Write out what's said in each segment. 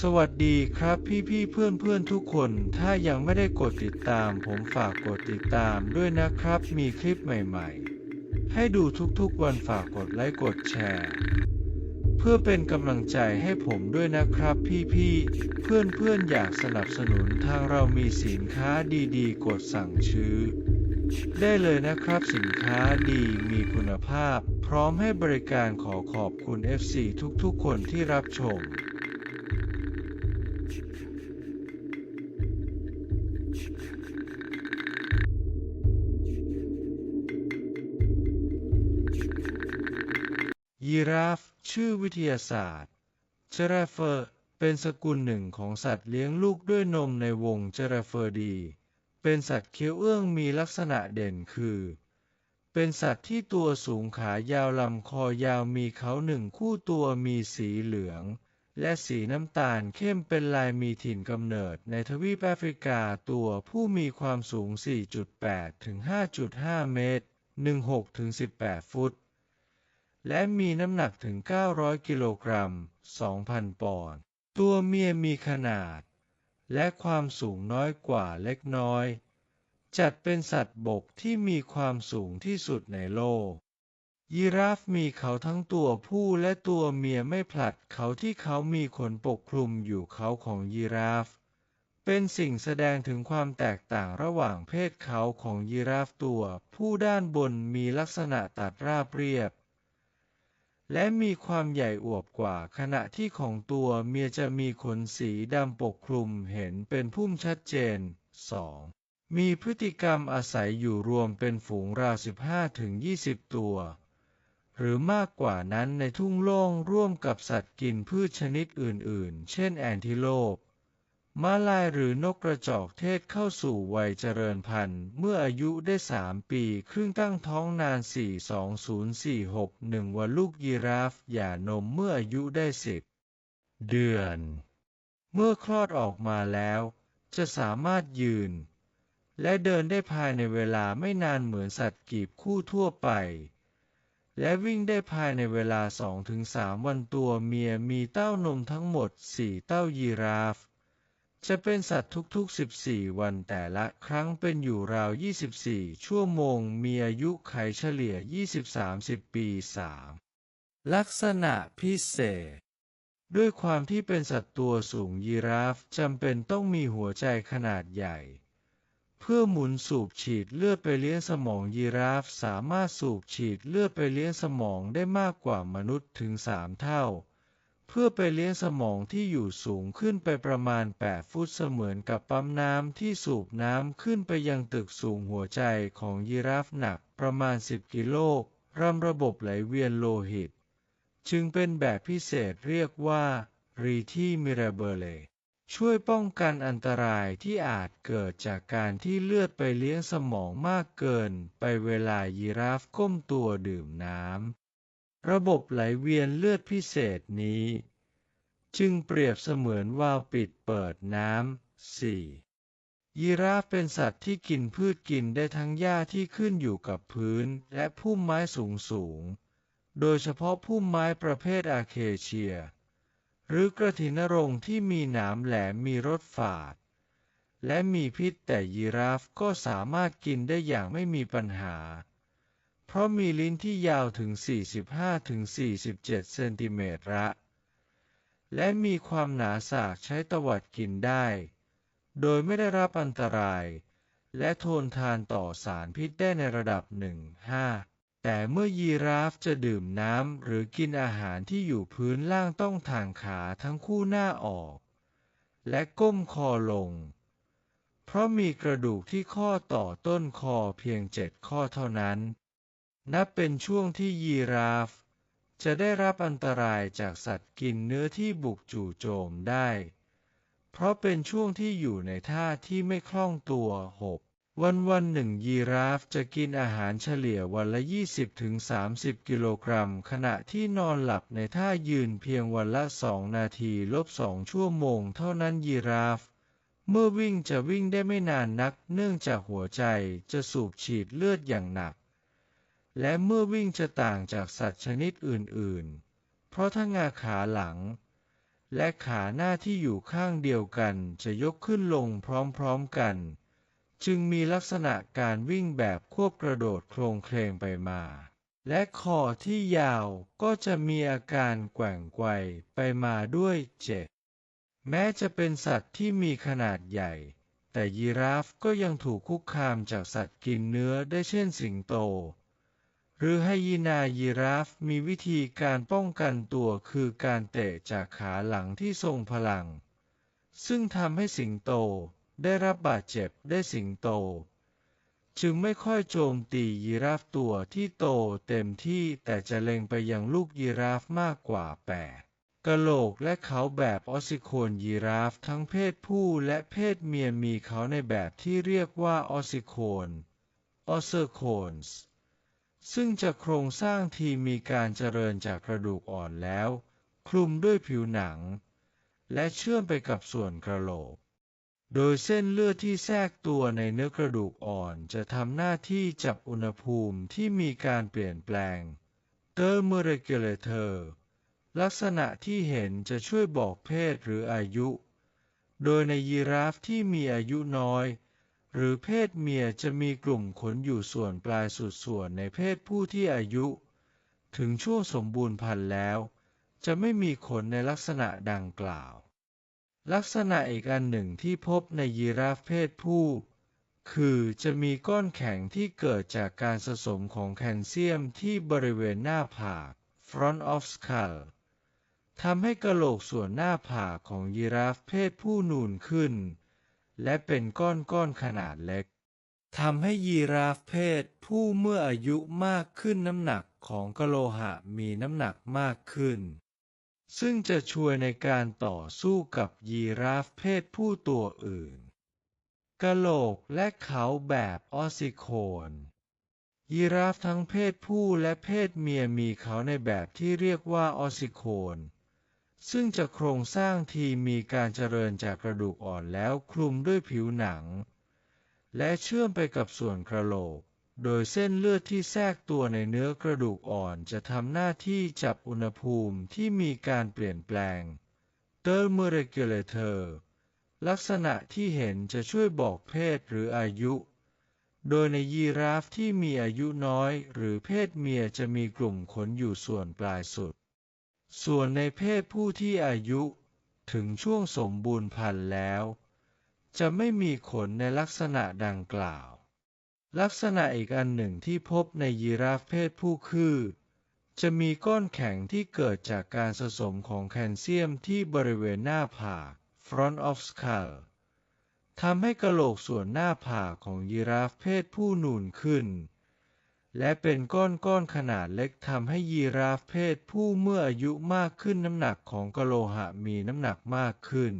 สวัสดีครับพี่พี่ๆเพื่อนเพื่อนๆทุกคน ถ้ายังไม่ได้กดติดตาม ผมฝากกดติดตามด้วยนะครับ มีคลิปใหม่ๆ ให้ดูทุกๆวันฝากกดไลค์กดแชร์ เพื่อเป็นกำลังใจให้ผมด้วยนะครับพี่พี่ๆเพื่อนเพื่อนๆอยากสนับสนุนทางเรามีสินค้าดีๆ กดสั่งซื้อ ได้เลยนะครับสินค้าดีมีคุณภาพ พร้อมให้บริการขอขอบคุณ FC ทุกๆ คนที่รับชม ยีราฟ ชื่อวิทยาศาสตร์เจราเฟอร์ เป็นสกุลหนึ่งของสัตว์เลี้ยงลูกด้วยนมในวงเจราเฟอร์ดี เป็นสัตว์เคี้ยวเอื้องมีลักษณะเด่นคือ เป็นสัตว์ที่ตัวสูงขายาวลำคอยาวมีเขาหนึ่งคู่ตัวมีสีเหลือง และสีน้ำตาลเข้มเป็นลายมีถิ่นกำเนิดในทวีปแอฟริกาตัวผู้มีความสูง 4.8 ถึง 5.5 เมตร 16ถึง18 ฟุต และมีน้ำหนักถึง 900 กิโลกรัม 2,000 ปอนด์ ตัวเมียมีขนาด และความสูงน้อยกว่าเล็กน้อย จัดเป็นสัตว์บกที่มีความสูงที่สุดในโลก ยีราฟมีเขาทั้งตัวผู้และตัวเมียไม่ผลัดเขาที่เขามีขนปกคลุมอยู่เขาของยีราฟ เป็นสิ่งแสดงถึงความแตกต่างระหว่างเพศเขาของยีราฟตัว ผู้ด้านบนมีลักษณะตัดราบเรียบ และมีความใหญ่อวบกว่าขณะที่ของตัวเมียจะมีขนสีดำปกคลุมเห็นเป็นพุ่มชัดเจน 2. มีพฤติกรรมอาศัยอยู่รวมเป็นฝูงราว 15-20 ตัว หรือมากกว่านั้นในทุ่งโล่งร่วมกับสัตว์กินพืชชนิดอื่นๆ เช่นแอนทิโลป ม้าลายหรือนกกระจอกเทศเข้าสู่วัยเจริญพันธุ์เมื่ออายุได้3ปีครึ่งตั้งท้องนาน 42046วันลูกยีราฟหย่านมเมื่ออายุได้10เดือน เมื่อคลอดออกมาแล้ว จะสามารถยืน และเดินได้ภายในเวลาไม่นานเหมือนสัตว์กีบคู่ทั่วไป และวิ่งได้ภายในเวลา 2-3 วันตัวเมียมีเต้านมทั้งหมด 4 เต้ายีราฟ จะเป็นสัตว์ทุกๆ 14 วันแต่ละครั้งเป็นอยู่ราว 24 ชั่วโมง มีอายุไขเฉลี่ย 20-30 ปี 3. ลักษณะพิเศษ ด้วยความที่เป็นสัตว์ตัวสูงยีราฟจำเป็นต้องมีหัวใจขนาดใหญ่ เพื่อหมุนสูบฉีดเลือดไปเลี้ยงสมองยีราฟสามารถสูบฉีดเลือดไปเลี้ยงสมองได้มากกว่ามนุษย์ถึง 3 เท่า เพื่อไปเลี้ยงสมองที่อยู่สูงขึ้นไปประมาณ 8 ฟุตเสมือนกับปั๊มน้ำที่สูบน้ำขึ้นไปยังตึกสูงหัวใจของยีราฟหนักประมาณ 10 กิโลกรัมระบบไหลเวียนโลหิต จึงเป็นแบบพิเศษเรียกว่ารีที่มิราเบเลช่วยป้องกันอันตรายที่อาจเกิดจากการที่เลือดไปเลี้ยงสมองมากเกิน ไปเวลายีราฟก้มตัวดื่มน้ำ ระบบไหลเวียนเลือดพิเศษนี้ จึงเปรียบเสมือนวาล์วปิดเปิดน้ำ 4. ยีราฟเป็นสัตว์ที่กินพืชกินได้ทั้งหญ้าที่ขึ้นอยู่กับพื้นและพุ่มไม้สูงสูง โดยเฉพาะพุ่มไม้ประเภทอาเคเชีย หรือกระถินรงที่มีหนามแหลมมีรสฝาด และมีพิษแต่ยีราฟก็สามารถกินได้อย่างไม่มีปัญหา เพราะมีลิ้นที่ยาวถึง 45-47 เซนติเมตรละและมีความหนาสากใช้ตวัดกินได้ โดยไม่ได้รับอันตราย และทนทานต่อสารพิษได้ในระดับ 1-5 แต่เมื่อยีราฟจะดื่มน้ำหรือกินอาหารที่อยู่พื้นล่างต้องถางขาทั้งคู่หน้าออก และก้มคอลง เพราะมีกระดูกที่ข้อต่อต้นคอเพียงเจ็ดข้อเท่านั้น นับเป็นช่วงที่ยีราฟจะได้รับอันตรายจากสัตว์กินเนื้อที่บุกจู่โจมได้ เพราะเป็นช่วงที่อยู่ในท่าที่ไม่คล่องตัว 6. วันวันหนึ่งยีราฟจะกินอาหารเฉลี่ยวันละ 20-30 กิโลกรัม ขณะที่นอนหลับในท่ายืนเพียงวันละ 2 นาทีลบ 2 ชั่วโมง เท่านั้นยีราฟเมื่อวิ่งจะวิ่งได้ไม่นานนัก เนื่องจากหัวใจจะสูบฉีดเลือดอย่างหนัก และเมื่อวิ่งจะต่างจากสัตว์ชนิดอื่น ๆ เพราะถ้างาขาหลัง และขาหน้าที่อยู่ข้างเดียวกันจะยกขึ้นลงพร้อม ๆ กัน จึงมีลักษณะการวิ่งแบบควบกระโดดโครงเคลงไปมา และคอที่ยาวก็จะมีอาการแกว่งไกวไปมาด้วยเจ็บแม้จะเป็นสัตว์ที่มีขนาดใหญ่ แต่ยีราฟก็ยังถูกคุกคามจากสัตว์กินเนื้อได้เช่นสิงโต หรือไฮยีนายีราฟมีวิธีการป้องกันตัวคือการเตะจากขาหลังที่ทรงพลัง ซึ่งทำให้สิงโตได้รับบาดเจ็บได้สิงโต จึงไม่ค่อยโจมตียีราฟตัวที่โตเต็มที่แต่จะเล็งไปยังลูกยีราฟมากกว่าแปดกะโหลกและเขาแบบออสซิโคนยีราฟทั้งเพศผู้และเพศเมียมีเขาในแบบที่เรียกว่าออสซิโคนออสเซอร์โคนส์ ซึ่งจะโครงสร้างที่มีการเจริญจากกระดูกอ่อนแล้ว คลุมด้วยผิวหนัง และเชื่อมไปกับส่วนกระโหลก โดยเส้นเลือดที่แทรกตัวในเนื้อกระดูกอ่อนจะทำหน้าที่จับอุณหภูมิที่มีการเปลี่ยนแปลง thermoregulator ลักษณะที่เห็นจะช่วยบอกเพศหรืออายุ โดยในยีราฟที่มีอายุน้อย หรือเพศเมียจะมีกลุ่มขนอยู่ส่วนปลายสุดส่วนในเพศผู้ที่อายุ ถึงช่วงสมบูรณ์พันธุ์แล้ว จะไม่มีขนในลักษณะดังกล่าว ลักษณะอีกอันหนึ่งที่พบในยีราฟเพศผู้ คือจะมีก้อนแข็งที่เกิดจากการสะสมของแคลเซียมที่บริเวณหน้าผาก front of skull ทำให้กระโหลกส่วนหน้าผากของยีราฟเพศผู้นูนขึ้น และเป็นก้อนๆขนาดเล็กทำให้ยีราฟเพศผู้เมื่ออายุมากขึ้นน้ำหนักของกะโลหะมีน้ำหนักมากขึ้น ซึ่งจะช่วยในการต่อสู้กับยีราฟเพศผู้ตัวอื่นกะโหลกและเขาแบบออซิโคน ยีราฟทั้งเพศผู้และเพศเมียมีเขาในแบบที่เรียกว่าออซิโคน ซึ่งจะโครงสร้างที่มีการเจริญจากกระดูกอ่อนแล้วคลุมด้วยผิวหนัง และเชื่อมไปกับส่วนกระโหลก โดยเส้นเลือดที่แทรกตัวในเนื้อกระดูกอ่อนจะทำหน้าที่จับอุณหภูมิที่มีการเปลี่ยนแปลง thermoregulator ลักษณะที่เห็นจะช่วยบอกเพศหรืออายุ โดยในยีราฟที่มีอายุน้อยหรือเพศเมียจะมีกลุ่มขนอยู่ส่วนปลายสุด ส่วนในเพศผู้ที่อายุถึงช่วงสมบูรณ์พันธุ์แล้ว จะไม่มีขนในลักษณะดังกล่าว ลักษณะอีกอันหนึ่งที่พบในยีราฟเพศผู้คือ จะมีก้อนแข็งที่เกิดจากการสะสมของแคลเซียมที่บริเวณหน้าผาก front of skull ทำให้กะโหลกส่วนหน้าผากของยีราฟเพศผู้นูนขึ้น และเป็นก้อนๆขนาดเล็กทำให้ยีราฟเพศผู้เมื่ออายุมากขึ้นน้ำหนักของกะโลหะมีน้ำหนักมากขึ้น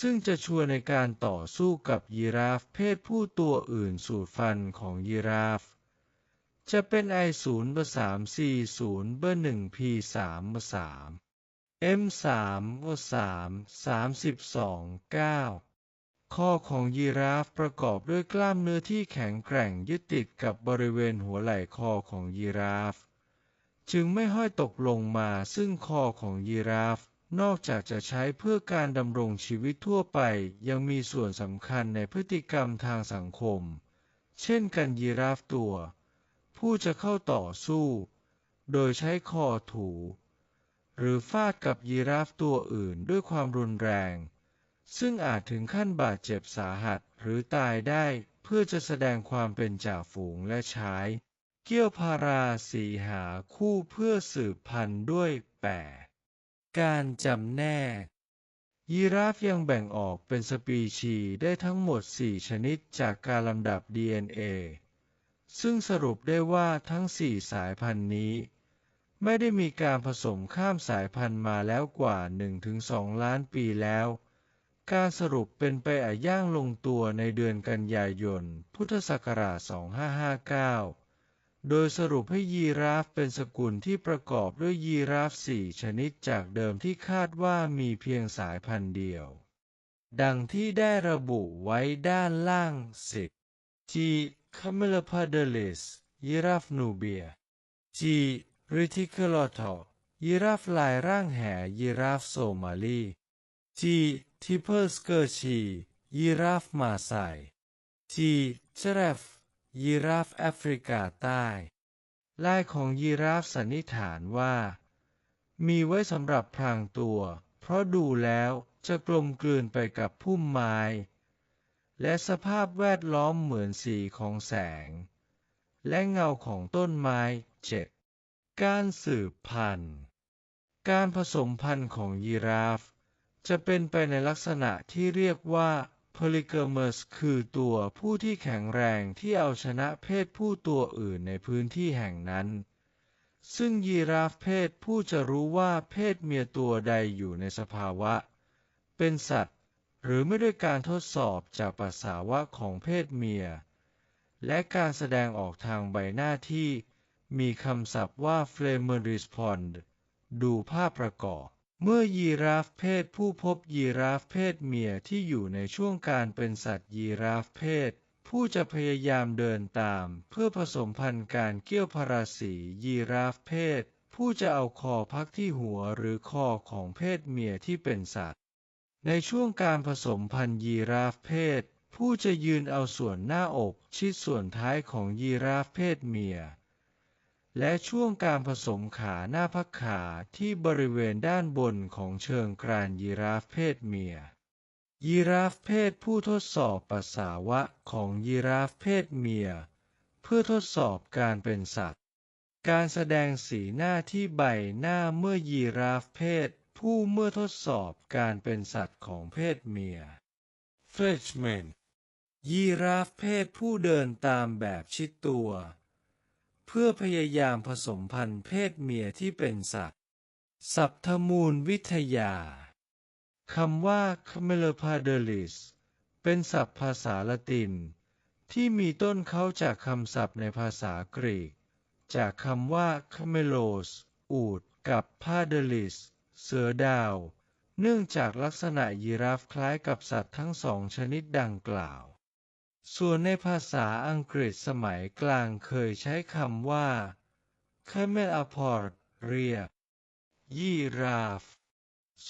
ซึ่งจะช่วยในการต่อสู้กับยีราฟเพศผู้ตัวอื่นสูดฟันของยีราฟ จะเป็น I0 เบอร์3 40เบอร์1 P3 เบอร์3 M3 เบอร์3 32 9 ข้อของยีราฟประกอบด้วยกล้ามเนื้อที่แข็งแกร่งยึดติดกับบริเวณหัวไหล่คอของยีราฟ จึงไม่ห้อยตกลงมาซึ่งคอของยีราฟ นอกจากจะใช้เพื่อการดำรงชีวิตทั่วไป ยังมีส่วนสำคัญในพฤติกรรมทางสังคม เช่นกันยีราฟตัว ผู้จะเข้าต่อสู้ โดยใช้คอถู หรือฟาดกับยีราฟตัวอื่นด้วยความรุนแรง ซึ่งอาจถึงขั้นบาดเจ็บสาหัสหรือตายได้เพื่อจะแสดงความเป็นจ่าฝูงและใช้เกี้ยวพาราสีหาคู่เพื่อสืบพันธุ์ด้วยแปดการจำแนก ยีราฟยังแบ่งออกเป็นสปีชีได้ทั้งหมด 4 ชนิดจากการลำดับ DNA ซึ่งสรุปได้ว่าทั้ง 4 สายพันธุ์นี้ ไม่ได้มีการผสมข้ามสายพันธุ์มาแล้วกว่า 1-2 ล้านปีแล้ว การสรุปเป็นไปอาย่างลงตัวในเดือนกันยายน พุทธศักราช 2559 โดยสรุปให้ยีราฟเป็นสกุลที่ประกอบด้วยยีราฟสี่ชนิดจากเดิมที่คาดว่ามีเพียงสายพันธุ์เดียว ดังที่ได้ระบุไว้ด้านล่างสิบ G. camelopardalis ยีราฟนูเบีย G. reticulata ยีราฟลายร่างแห่ยีราฟโซมาลี G. ทิเพอร์สเกอร์ชียีราฟมาไซ G. เจรฟยีราฟแอฟริกาใต้ลายของยีราฟสันนิษฐานว่า มีไว้สำหรับพรางตัว เพราะดูแล้วจะกลมกลืนไปกับพุ่มไม้ และสภาพแวดล้อมเหมือนสีของแสง และเงาของต้นไม้เจ็ดการสืบพันธุ์ การผสมพันธุ์ของยีราฟ จะเป็นไปในลักษณะที่เรียกว่า polygamous คือตัวผู้ที่แข็งแรงที่เอาชนะเพศผู้ตัวอื่นในพื้นที่แห่งนั้น ซึ่งยีราฟเพศผู้จะรู้ว่าเพศเมียตัวใดอยู่ในสภาวะ เป็นสัตว์ หรือไม่ด้วยการทดสอบจากปัสสาวะของเพศเมีย และการแสดงออกทางใบหน้าที่ มีคำศัพท์ว่า flame response ดูภาพประกอบ เมื่อยีราฟเพศผู้พบยีราฟเพศเมียที่อยู่ในช่วงการเป็นสัตว์ยีราฟเพศ ผู้จะพยายามเดินตาม เพื่อผสมพันธุ์การเกี่ยวพาราสียีราฟเพศ ผู้จะเอาคอพักที่หัวหรือคอของเพศเมียที่เป็นสัตว์ ในช่วงการผสมพันธุ์ยีราฟเพศ ผู้จะยืนเอาส่วนหน้าอกชิดส่วนท้ายของยีราฟเพศเมีย และช่วงการผสมขาหน้าพักขาที่บริเวณด้านบนของเชิงกรานยีราฟเพศเมีย ยีราฟเพศผู้ทดสอบปัสสาวะของยีราฟเพศเมีย เพื่อทดสอบการเป็นสัตว์ การแสดงสีหน้าที่ใบหน้าเมื่อยีราฟเพศผู้เมื่อทดสอบการเป็นสัตว์ของเพศเมีย Freshman ยีราฟเพศผู้เดินตามแบบชิดตัว พื่อพยายามผสมพันธุ์เพศเมียที่เป็นสัตว์ สัพทมูลวิทยา คำว่า camelopardalis เป็นศัพท์ภาษาละติน ที่มีต้นเขาจากคำศัพท์ในภาษากรีก จากคำว่า camelos อูด กับ pardalis เสือดาว เนื่องจากลักษณะยีราฟคล้ายกับสัตว์ทั้งสองชนิดดังกล่าว ส่วนในภาษาอังกฤษสมัยกลางเคยใช้คำว่า camel aport เรียก ยีราฟ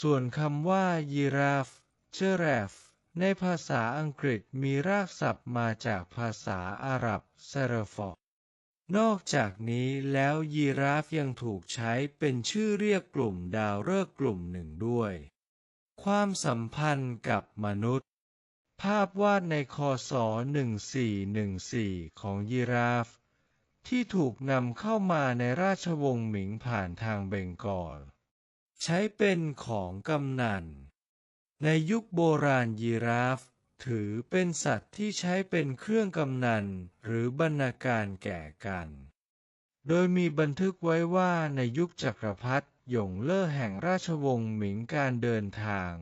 ส่วนคำว่า ยีราฟ เจรฟ ในภาษาอังกฤษมีรากศัพท์มาจากภาษาอาหรับเซรฟอนอกจากนี้แล้วยีราฟยังถูกใช้เป็นชื่อเรียกกลุ่มดาวฤกษ์กลุ่มหนึ่งด้วย ความสัมพันธ์กับมนุษย์ ภาพวาดในคศ 1414 ของยีราฟ ที่ถูกนำเข้ามาในราชวงศ์หมิงผ่านทางเบงกอล ใช้เป็นของกำนัน ในยุคโบราณยีราฟ ถือเป็นสัตว์ที่ใช้เป็นเครื่องกำนันหรือบรรณาการแก่กัน โดยมีบันทึกไว้ว่าในยุคจักรพรรดิหยงเล่อแห่งราชวงศ์หมิงการเดินทาง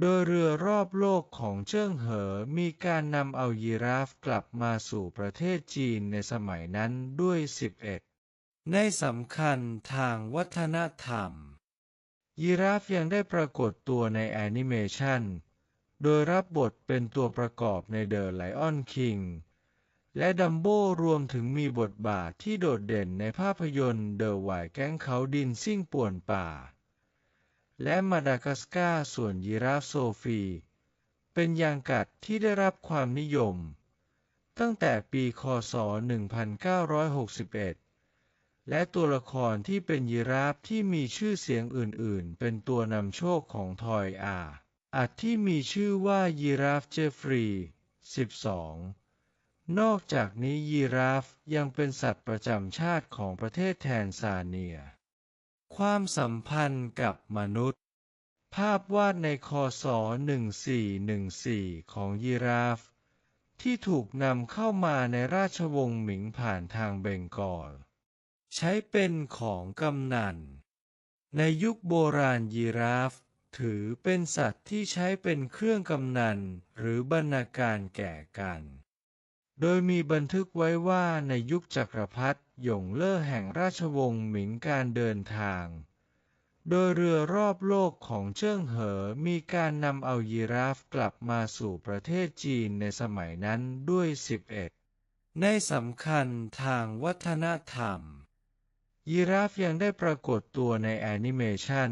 โดยเรือรอบโลกของเจิ้งเหอมีการนำเอายีราฟกลับมาสู่ประเทศจีนในสมัยนั้นด้วย 11 ในสำคัญทางวัฒนธรรม ยีราฟยังได้ปรากฏตัวในแอนิเมชันโดยรับบทเป็นตัวประกอบในเดอะไลออนคิงและดัมโบรวมถึงมีบทบาทที่โดดเด่นในภาพยนตร์เดอะหวแก๊งเขาดินซิ่งป่วนป่า และมาดากัสการ์ส่วนยีราฟโซฟี เป็นยางกัดที่ได้รับความนิยม ตั้งแต่ปีคศ 1961 และตัวละครที่เป็นยีราฟที่มีชื่อเสียงอื่นๆ เป็นตัวนำโชคของทอยอาอัดที่มีชื่อว่ายีราฟเจฟฟรีย์12 นอกจากนี้ยีราฟยังเป็นสัตว์ประจำชาติของประเทศแทนซาเนีย ความสัมพันธ์กับมนุษย์ ภาพวาดในคศ 1414 ของยีราฟ ที่ถูกนำเข้ามาในราชวงศ์หมิงผ่านทางเบงกอล ใช้เป็นของกำนัน ในยุคโบราณยีราฟ ถือเป็นสัตว์ที่ใช้เป็นเครื่องกำนันหรือบรรณาการแก่กัน โดยมีบันทึกไว้ว่าในยุคจักรพรรดิหยงเล่อแห่งราชวงศ์หมิงการเดินทาง โดยเรือรอบโลกของเจิ้งเหอมีการนำเอายีราฟกลับมาสู่ประเทศจีนในสมัยนั้นด้วย 11 ในสำคัญทางวัฒนธรรม ยีราฟยังได้ปรากฏตัวในแอนิเมชัน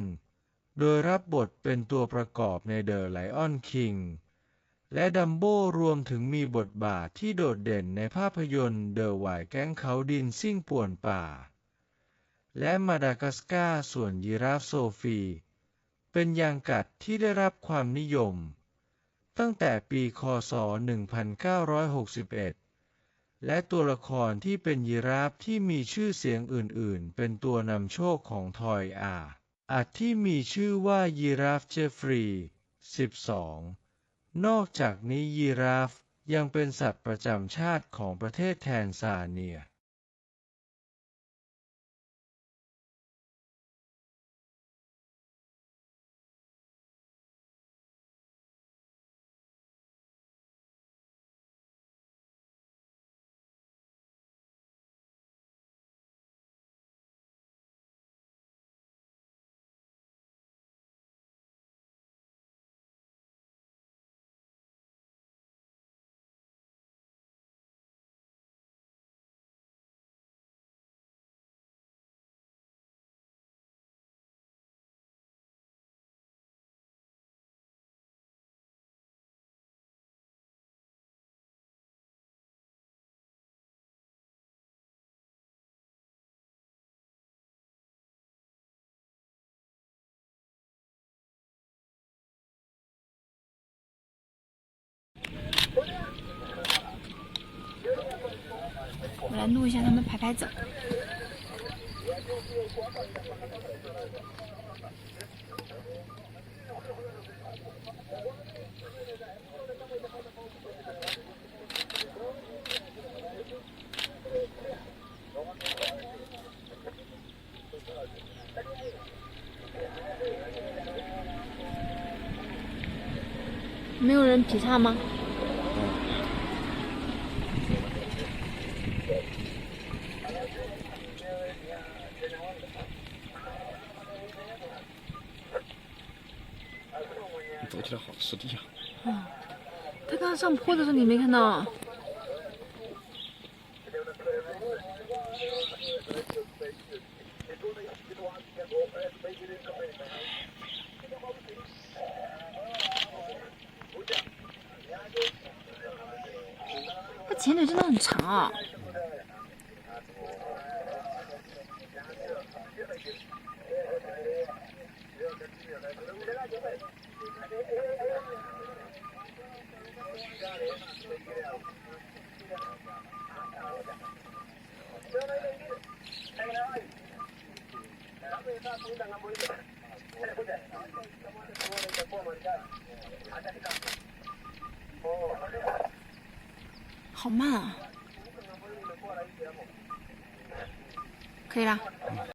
โดยรับบทเป็นตัวประกอบใน The Lion King และดัมโบ้รวมถึงมีบทบาทที่โดดเด่นในภาพยนตร์ The หวายแก๊งเขาดินซิ่งป่วนป่า และมาดากัสการ์ส่วนยีราฟโซฟี เป็นยางกัดที่ได้รับความนิยม ตั้งแต่ปีค.ศ.1961และตัวละครที่เป็นยีราฟที่มีชื่อเสียงอื่นๆ เป็นตัวนำโชคของทอยอาอาจที่มีชื่อว่ายีราฟเจฟฟรีย์12 นอกจากนี้ยีราฟยังเป็นสัตว์ประจำชาติของประเทศแทนซาเนีย 录一下他们排排走。没有人劈叉吗？你走起来好吃力啊！他刚刚或者是你没看到。他前腿真的很长啊。好慢啊！可以啦。